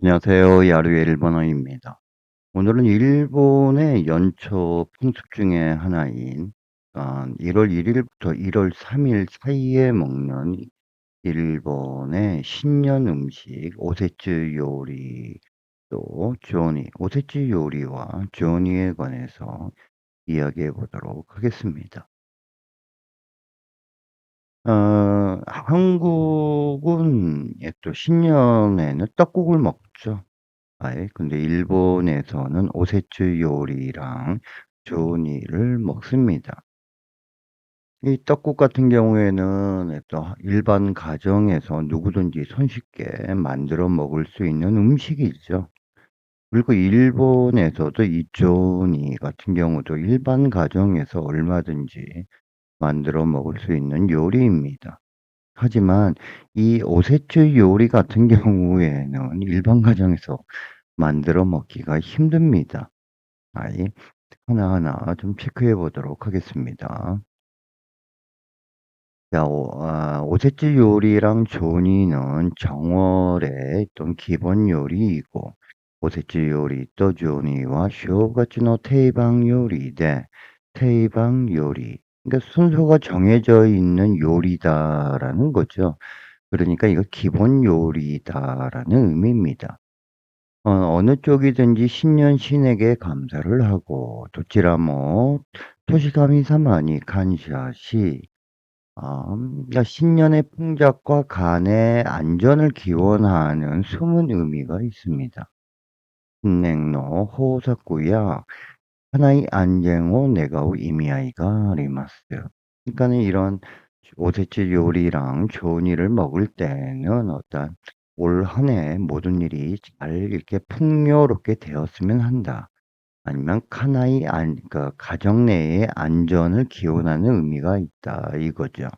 안녕하세요. 야루의 일본어입니다. 오늘은 일본의 연초 풍습 중에 하나인 어, 1월 1 일부터 1 월 3 일 사이에 먹는 일본의 신년 음식 오세츠 요리 또 조니, 오세츠 요리와 조니에 관해서 이야기해 보도록 하겠습니다. 어, 한국은 예, 또 신년에는 떡국을 먹 죠. 아예 근데 일본에서는 오세츠 요리랑 조니를 먹습니다. 이 떡국 같은 경우에는 또 일반 가정에서 누구든지 손쉽게 만들어 먹을 수 있는 음식이죠. 그리고 일본에서도 이 조니 같은 경우도 일반 가정에서 얼마든지 만들어 먹을 수 있는 요리입니다. 하지만 이 오세츠 요리 같은 경우에는 일반 가정에서 만들어 먹기가 힘듭니다. 아이 하나하나 좀 체크해 보도록 하겠습니다. 자, 오, 아, 오세츠 요리랑 조니는 정월의 또 기본 요리이고 오세츠 요리 또 조니와 쇼가츠노 테이방 요리 대 테이방 요리 그러니까 순서가 정해져 있는 요리다라는 거죠. 그러니까 이거 기본 요리다라는 의미입니다. 어, 어느 쪽이든지 신년 신에게 감사를 하고 도찌라모 토시가미사마니 간샤시 어, 그러니까 신년의 풍작과 간의 안전을 기원하는 숨은 의미가 있습니다. 호사쿠야 하나의 리마스. 그러니까는 이런 오세치 요리랑 좋은 일을 먹을 때는 어떤 올 한 해 모든 일이 잘 이렇게 풍요롭게 되었으면 한다. 아니면 카나이 안, 그 가정 내의 안전을 기원하는 의미가 있다 이거죠.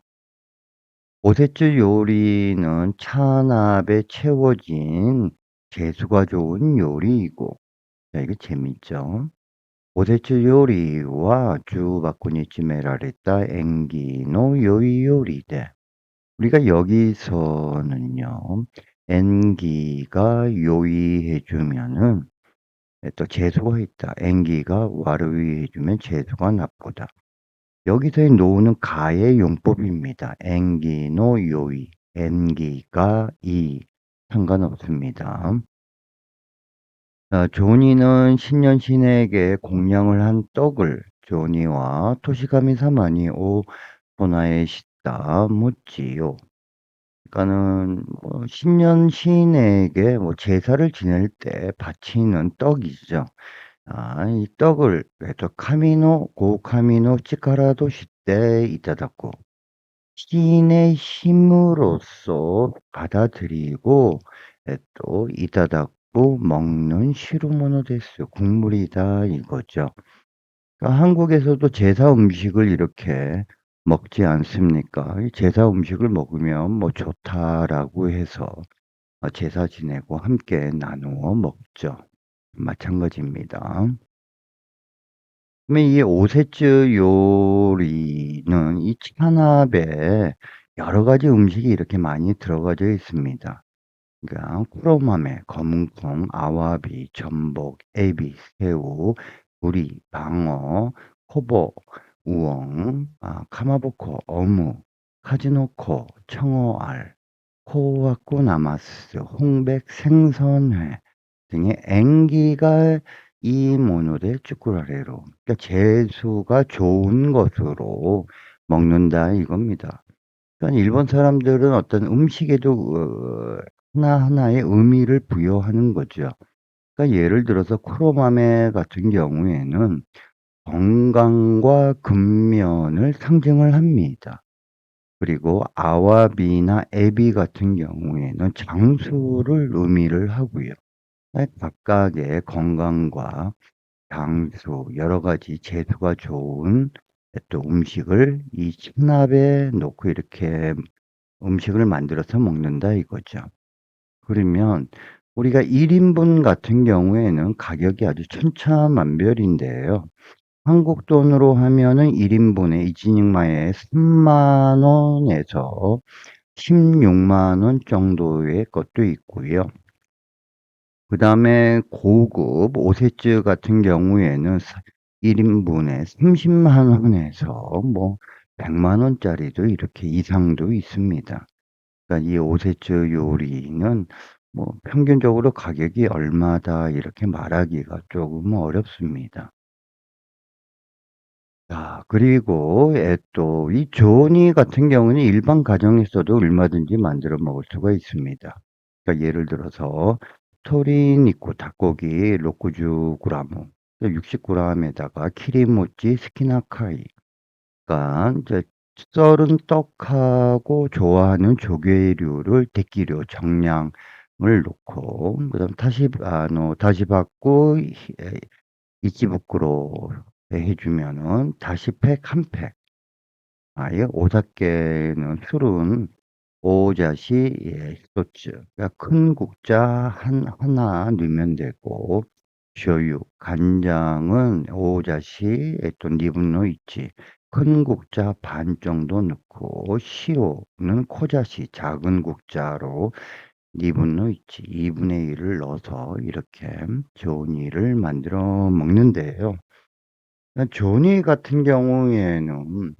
오세츠 요리는 찬압에 채워진 재수가 좋은 요리이고, 자, 이거 재밌죠? 오세츠 요리와 주바꾸니 찌메라레타 엔기노 요이 요리데. 우리가 여기서는요, 엔기가 요이해주면은 또 재수가 있다. 엔기가 와르위해주면 재수가 나쁘다. 여기서의 노는 가의 용법입니다. 엔기노 요이, 엔기가 이 상관없습니다. 어, 조니는 신년 신에게 공양을 한 떡을 조니와 토시가미 사마니 오 보나에 시다 묻지요. 그러니까는 뭐 신년 신에게 뭐 제사를 지낼 때 바치는 떡이죠. 아, 이 떡을 또 카미노 고 카미노 치카라 도 시때 이타다고 신의 힘으로써 받아들이고 에, 또 이타다 고 먹는 시루모노 데스 국물이다 이거죠. 그러니까 한국에서도 제사 음식을 이렇게 먹지 않습니까? 이 제사 음식을 먹으면 뭐 좋다라고 해서 어, 제사 지내고 함께 나누어 먹죠. 마찬가지입니다. 그러면 이 오세츠 요리는 이 찬압에 여러 가지 음식이 이렇게 많이 들어가져 있습니다. 그러니까 쿠로마메, 검은콩, 아와비, 전복, 에비, 새우, 우리, 방어, 코보, 우엉, 아, 카마보코, 어묵, 카지노코, 청어알, 코와코 나마스, 홍백, 생선회 등의 앵기가 이 모노데 쭈꾸라레로 그러니까 재수가 좋은 것으로 먹는다 이겁니다. 그러니까 일본 사람들은 어떤 음식에도 어, 하나하나의 의미를 부여하는 거죠. 그러니까 예를 들어서 쿠로마메 같은 경우에는 건강과 근면을 상징을 합니다. 그리고 아와비나 에비 같은 경우에는 장수를 의미를 하고요. 각각의 건강과 장수, 여러 가지 재수가 좋은 또 음식을 이 식납에 놓고 이렇게 음식을 만들어서 먹는다 이거죠. 그러면 우리가 1인분 같은 경우에는 가격이 아주 천차만별인데요. 한국 돈으로 하면은 1인분에 이지닉마에 3만 원에서 16만 원 정도의 것도 있고요. 그 다음에 고급 오세츠 같은 경우에는 1인분에 30만 원에서 뭐 100만 원짜리도 이렇게 이상도 있습니다. 그러니까 이 오세츠 요리는 뭐 평균적으로 가격이 얼마다 이렇게 말하기가 조금 어렵습니다. 자, 그리고 또이 조니 같은 경우는 일반 가정에서도 얼마든지 만들어 먹을 수가 있습니다. 그러니까 예를 들어서 있고 닭고기 로쿠주 그라무 60g에다가 키리모찌 스키나카이 그러니까 썰은 떡하고 좋아하는 조개류를 데끼료 정량을 놓고 그다음 다시 아, 노, 다시 받고 이치부끄로 해 주면은 다시 팩한 팩. 아예 오사케는 술은 오자시 예, 소츠. 그러니까 큰 국자 한 하나 넣으면 되고 쇼유 간장은 오자시 또 니분노 있지. 큰 국자 반 정도 넣고 시로는 코자시 작은 국자로 니분노 있지. 2분의 1을 넣어서 이렇게 조니를 만들어 먹는데요. 조니 같은 경우에는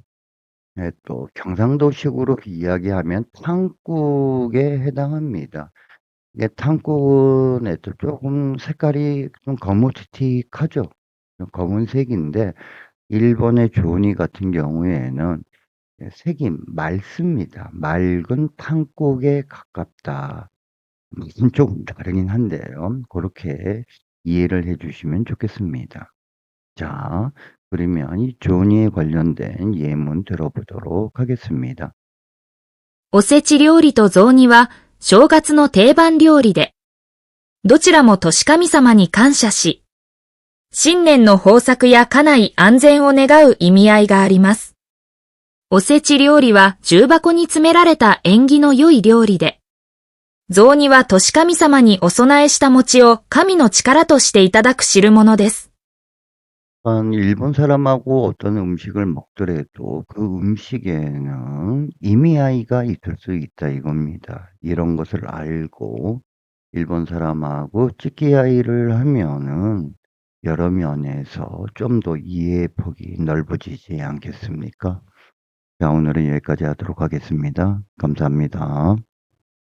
예, 또 경상도식으로 이야기하면 탕국에 해당합니다. 탕국은 조금 색깔이 좀 거무튀틱하죠. 좀 검은색인데 일본의 조니 같은 경우에는 예, 색이 맑습니다. 맑은 탕국에 가깝다. 무슨 조금 다르긴 한데요. 그렇게 이해를 해주시면 좋겠습니다. 자, 그러면 이 조니에 관련된 예문 들어보도록 하겠습니다. おせち料理と雑煮は正月の定番料理で、どちらも年神様に感謝し、 新年の豊作や家内安全を願う意味合いがあります。おせち料理は重箱に詰められた縁起の良い料理で、雑煮は年神様にお供えした餅を神の力としていただく汁物です。 한 일본 사람하고 어떤 음식을 먹더라도 그 음식에는 의미아이가 있을 수 있다 이겁니다. 이런 것을 알고 일본 사람하고 찌끼아이를 하면은 여러 면에서 좀 더 이해의 폭이 넓어지지 않겠습니까? 자, 오늘은 여기까지 하도록 하겠습니다. 감사합니다.